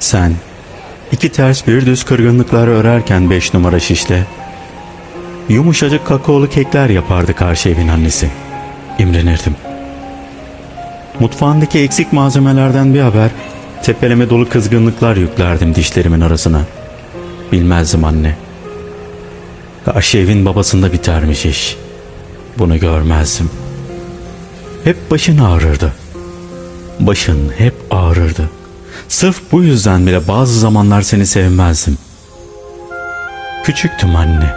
Sen iki ters bir düz kırgınlıklar örerken beş numara şişte yumuşacık kakaolu kekler yapardı karşı evin annesi. İmrenirdim. Mutfağındaki eksik malzemelerden bir haber tepeleme dolu kızgınlıklar yüklerdim dişlerimin arasına. Bilmezdim anne. Karşı evin babasında bitermiş iş. Bunu görmezdim. Hep başın ağrırdı. Başın hep ağrırdı. Sırf bu yüzden bile bazı zamanlar seni sevmezdim. Küçüktüm anne.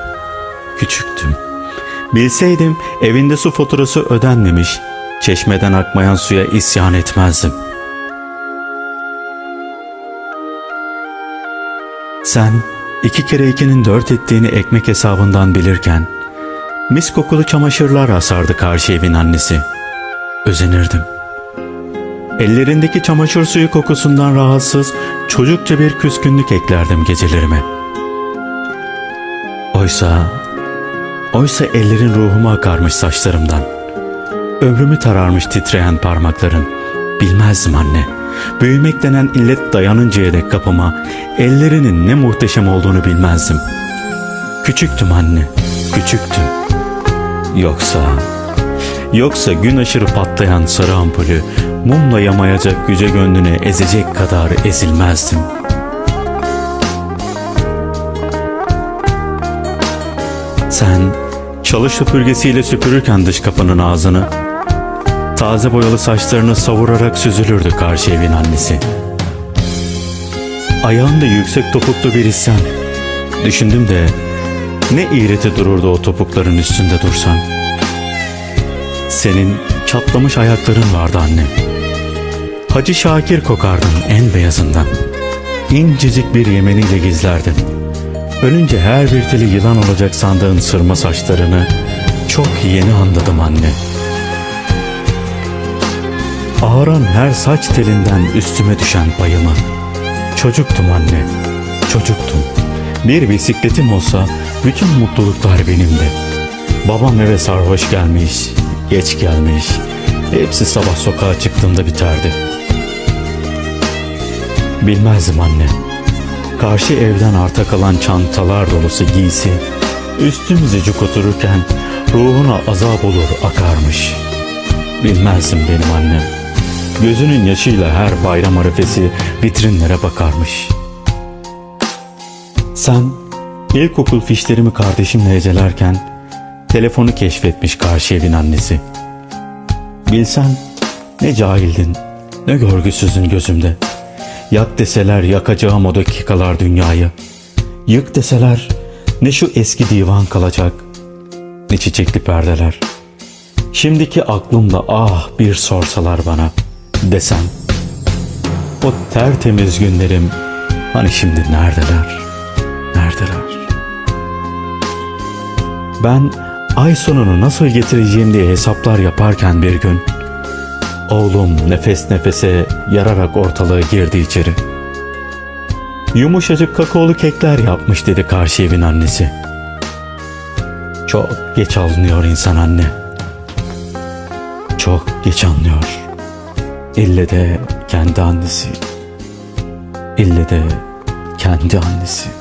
Küçüktüm. Bilseydim evinde su faturası ödenmemiş, çeşmeden akmayan suya isyan etmezdim. Sen iki kere ikinin dört ettiğini ekmek hesabından bilirken, mis kokulu çamaşırlar asardı karşı evin annesi. Özenirdim. Ellerindeki çamaşır suyu kokusundan rahatsız, çocukça bir küskünlük eklerdim gecelerime. Oysa, oysa ellerin ruhumu akarmış saçlarımdan. Ömrümü tararmış titreyen parmakların. Bilmezdim anne. Büyümek denen illet dayanıncaya dek kapıma ellerinin ne muhteşem olduğunu bilmezdim. Küçüktüm anne, küçüktüm. Yoksa, yoksa gün aşırı patlayan sarı ampulü mumla yamayacak yüce gönlüne ezecek kadar ezilmezdim. Sen çalı süpürgesiyle süpürürken dış kapının ağzını, taze boyalı saçlarını savurarak süzülürdü karşı evin annesi. Ayağında yüksek topuklu bir isyan. Düşündüm de ne iğreti dururdu o topukların üstünde dursan. Senin çatlamış ayakların vardı annem. Hacı Şakir kokardın en beyazından. İncecik bir yemeniyle gizlerdin. Ölünce her bir teli yılan olacak sandığın sırma saçlarını çok yeni anladım anne. Ağıran her saç telinden üstüme düşen payımı. Çocuktum anne, çocuktum. Bir bisikletim olsa bütün mutluluklar benimdi. Babam eve sarhoş gelmiş, geç gelmiş. Hepsi sabah sokağa çıktığımda biterdi. Bilmezdim anne. Karşı evden arta kalan çantalar dolusu giysi, üstümüze cuk otururken ruhuna azap olur akarmış. Bilmezdim benim annem. Gözünün yaşıyla her bayram arifesi vitrinlere bakarmış. Sen ilkokul fişlerimi kardeşimle ecelerken telefonu keşfetmiş karşı evin annesi. Bilsen ne cahildin ne görgüsüzün gözümde. Yak deseler yakacağım o dakikalar dünyayı. Yık deseler ne şu eski divan kalacak ne çiçekli perdeler. Şimdiki aklımla ah bir sorsalar bana desem. O tertemiz günlerim hani şimdi neredeler? Neredeler? Ben ay sonunu nasıl getireceğim diye hesaplar yaparken bir gün oğlum nefes nefese yararak ortalığı girdi içeri. Yumuşacık kakaolu kekler yapmış dedi karşı evin annesi. Çok geç alınıyor insan anne. Çok geç anlıyor. İlle de kendi annesi. İlle de kendi annesi.